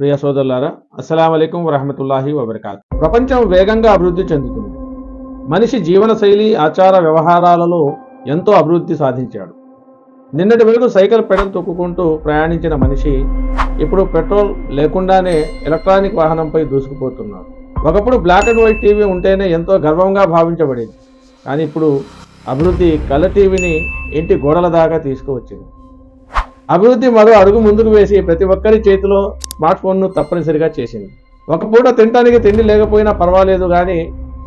ప్రియ సోదరులారా అస్సలం అయికం వరహమతుల్లాహి వబర్కాత్. ప్రపంచం వేగంగా అభివృద్ధి చెందుతుంది. మనిషి జీవనశైలి ఆచార వ్యవహారాలలో ఎంతో అభివృద్ధి సాధించాడు. నిన్నటి వరకు సైకిల్ పెడల్ తొక్కుకుంటూ ప్రయాణించిన మనిషి ఇప్పుడు పెట్రోల్ లేకుండానే ఎలక్ట్రానిక్ వాహనంపై దూసుకుపోతున్నాడు. ఒకప్పుడు బ్లాక్ అండ్ వైట్ టీవీ ఉంటేనే ఎంతో గర్వంగా భావించబడేది. కానీ ఇప్పుడు అభివృద్ధి కళ్ళ టీవీని ఇంటి గోడల దాకా తీసుకువచ్చింది. అభివృద్ధి మరో అడుగు ముందుకు వేసి ప్రతి ఒక్కరి చేతిలో స్మార్ట్ ఫోన్ను తప్పనిసరిగా చేసింది. ఒక పూట తినడానికి తిండి లేకపోయినా పర్వాలేదు కానీ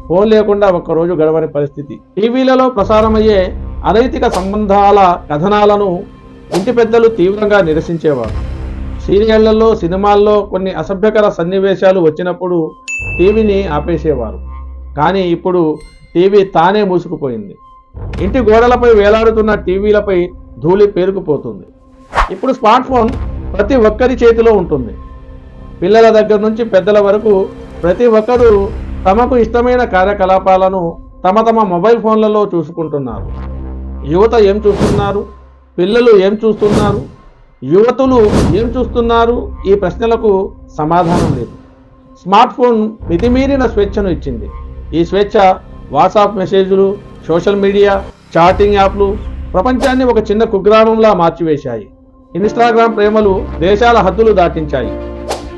ఫోన్ లేకుండా ఒక్కరోజు గడవని పరిస్థితి. టీవీలలో ప్రసారమయ్యే అనైతిక సంబంధాల కథనాలను ఇంటి పెద్దలు తీవ్రంగా నిరసించేవారు. సీరియళ్ళలో సినిమాల్లో కొన్ని అసభ్యకర సన్నివేశాలు వచ్చినప్పుడు టీవీని ఆపేసేవారు. కానీ ఇప్పుడు టీవీ తానే మూసుకుపోయింది. ఇంటి గోడలపై వేలాడుతున్న టీవీలపై ధూళి పేరుకుపోతుంది. ఇప్పుడు స్మార్ట్ ఫోన్ ప్రతి ఒక్కరి చేతిలో ఉంటుంది. పిల్లల దగ్గర నుంచి పెద్దల వరకు ప్రతి ఒక్కరూ తమకు ఇష్టమైన కార్యకలాపాలను తమ తమ మొబైల్ ఫోన్లలో చూసుకుంటున్నారు. యువత ఏం చూస్తున్నారు? పిల్లలు ఏం చూస్తున్నారు? యువతులు ఏం చూస్తున్నారు? ఈ ప్రశ్నలకు సమాధానం లేదు. స్మార్ట్ ఫోన్ మితిమీరిన స్వేచ్ఛను ఇచ్చింది. ఈ స్వేచ్ఛ వాట్సాప్ మెసేజ్లు సోషల్ మీడియా చాటింగ్ యాప్లు ప్రపంచాన్ని ఒక చిన్న కుగ్రామంలా మార్చివేశాయి. ఇన్స్టాగ్రామ్ ప్రేమలు దేశాల హద్దులు దాటించాయి.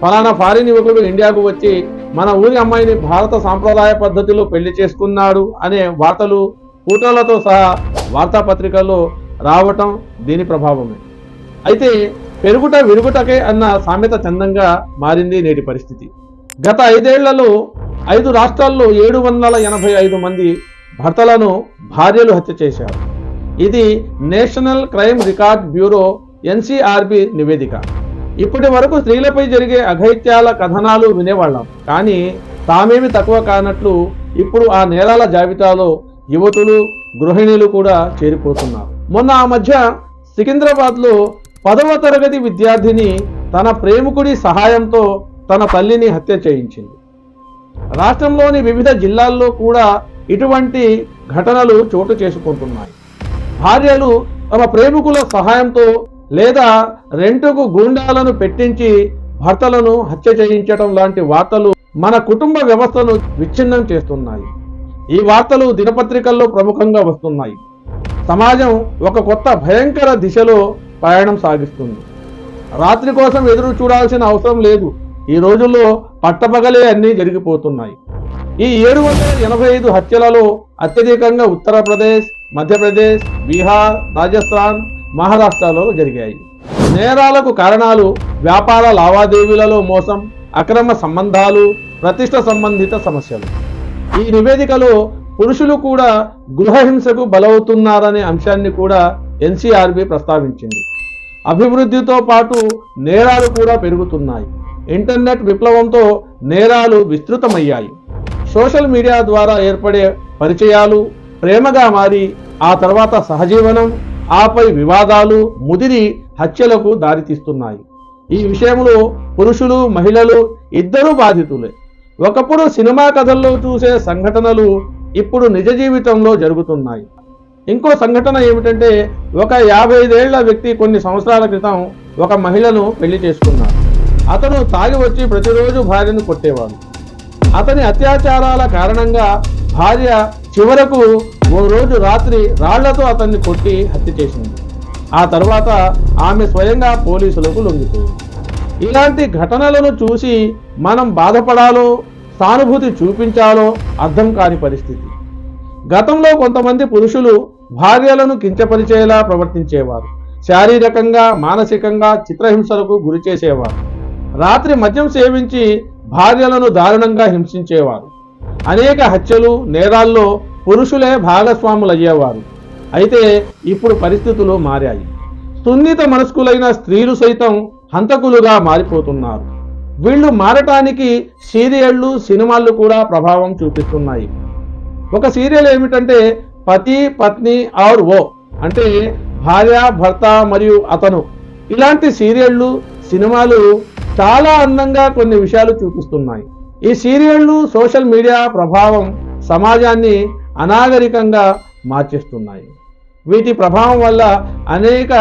ఫలానా ఫారిన్ యువకుడు ఇండియాకు వచ్చి మన ఊరి అమ్మాయిని భారత సాంప్రదాయ పద్ధతిలో పెళ్ళి చేసుకున్నాడు అనే వార్తలు కూటర్లతో సహా వార్తాపత్రికల్లో రావటం దీని ప్రభావమే. అయితే పెరుగుట విరుగుటకే అన్న సామెత చందంగా మారింది నేటి పరిస్థితి. గత ఐదేళ్ళలో ఐదు రాష్ట్రాల్లో ఏడు వందల ఎనభై ఐదు మంది భర్తలను భార్యలు హత్య చేశారు. ఇది national crime record bureau NCRB నివేదిక. ఇప్పటి వరకు స్త్రీలపై జరిగే అఘైత్యాల కథనాలు వినేవాళ్ళం. కానీ తామేమి తక్కువ కానట్లు ఇప్పుడు ఆ నేరాల జాబితాలో యువతులు గృహిణులు కూడా చేరిపోతున్నారు. మొన్న ఆ మధ్య సికింద్రాబాద్లో పదవ తరగతి విద్యార్థిని తన ప్రేమికుడి సహాయంతో తన తల్లిని హత్య చేయించింది. రాష్ట్రంలోని వివిధ జిల్లాల్లో కూడా ఇటువంటి ఘటనలు చోటు చేసుకుంటున్నాయి. భార్యలు తమ ప్రేమికుల సహాయంతో లేదా రెంటుకు గూండాలను పెట్టించి భర్తలను హత్య చేయించడం లాంటి వార్తలు మన కుటుంబ వ్యవస్థను విచ్ఛిన్నం చేస్తున్నాయి. ఈ వార్తలు దినపత్రికల్లో ప్రముఖంగా వస్తున్నాయి. సమాజం ఒక కొత్త భయంకర దిశలో ప్రయాణం సాగిస్తుంది. రాత్రి కోసం ఎదురు చూడాల్సిన అవసరం లేదు. ఈ రోజుల్లో పట్టపగలే అన్నీ జరిగిపోతున్నాయి. ఈ ఏడు వందల ఎనభై ఐదు హత్యలలో అత్యధికంగా ఉత్తరప్రదేశ్ మధ్యప్రదేశ్ బీహార్ రాజస్థాన్ మహారాష్ట్రలో జరిగాయి. నేరాలకు కారణాలు వ్యాపార లావాదేవీలలో మోసం అక్రమ సంబంధాలు ప్రతిష్ట సంబంధిత సమస్యలు. ఈ నివేదికలో పురుషులు కూడా గృహహింసకు బలవుతున్నారనే అంశాన్ని కూడా ఎన్సీఆర్బి ప్రస్తావించింది. అభివృద్ధితో పాటు నేరాలు కూడా పెరుగుతున్నాయి. ఇంటర్నెట్ విప్లవంతో నేరాలు విస్తృతమయ్యాయి. సోషల్ మీడియా ద్వారా ఏర్పడే పరిచయాలు ప్రేమగా మారి ఆ తర్వాత సహజీవనం ఆపై వివాదాలు ముదిరి హత్యలకు దారితీస్తున్నాయి. ఈ విషయంలో పురుషులు మహిళలు ఇద్దరూ బాధితులే. ఒకప్పుడు సినిమా కథల్లో చూసే సంఘటనలు ఇప్పుడు నిజ జీవితంలో జరుగుతున్నాయి. ఇంకో సంఘటన ఏమిటంటే ఒక యాభై ఐదేళ్ళ వ్యక్తి కొన్ని సంవత్సరాల క్రితం ఒక మహిళను పెళ్ళి చేసుకున్నాడు. అతను తాగి వచ్చి ప్రతిరోజు భార్యను కొట్టేవాడు. అతని అత్యాచారాల కారణంగా భార్య చివరకు ఓ రోజు రాత్రి రాళ్ళతో అతన్ని కొట్టి హత్య చేసింది. ఆ తర్వాత ఆమె స్వయంగా పోలీసులకు లొంగిపోయింది. ఇలాంటి ఘటనలను చూసి మనం బాధపడాలో సానుభూతి చూపించాలో అర్థం కాని పరిస్థితి. గతంలో కొంతమంది పురుషులు భార్యలను కించపరిచేలా ప్రవర్తించేవారు. శారీరకంగా మానసికంగా చిత్రహింసలకు గురి చేసేవారు. రాత్రి మద్యం సేవించి భార్యలను దారుణంగా హింసించేవారు. అనేక హత్యలు నేరాల్లో పురుషులే భాగస్వాములయ్యేవారు అయితే ఇప్పుడు పరిస్థితులు మారాయి. సున్నిత మనస్కులైన స్త్రీలు సైతం హంతకులుగా మారిపోతున్నారు. వీళ్ళు మారటానికి సీరియళ్ళు సినిమాలు కూడా ప్రభావం చూపిస్తున్నాయి. ఒక సీరియల్ ఏమిటంటే పతి పత్ని ఆర్ ఓ అంటే భార్య భర్త మరియు అతను. ఇలాంటి సీరియళ్ళు సినిమాలు చాలా అందంగా కొన్ని విషయాలు చూపిస్తున్నాయి. ఈ సీరియళ్ళు సోషల్ మీడియా ప్రభావం సమాజాన్ని అనాగరికంగా మార్చేస్తున్నాయి. వీటి ప్రభావం వల్ల అనేక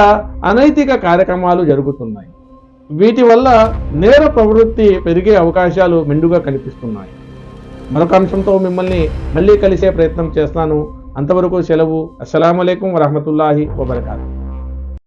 అనైతిక కార్యక్రమాలు జరుగుతున్నాయి. వీటి వల్ల నేర ప్రవృత్తి పెరిగే అవకాశాలు మెండుగా కనిపిస్తున్నాయి. మరొక అంశంతో మిమ్మల్ని మళ్ళీ కలిసే ప్రయత్నం చేస్తాను. అంతవరకు సెలవు. అస్సలం వరహమతుల్లాహి వబర్కాతు.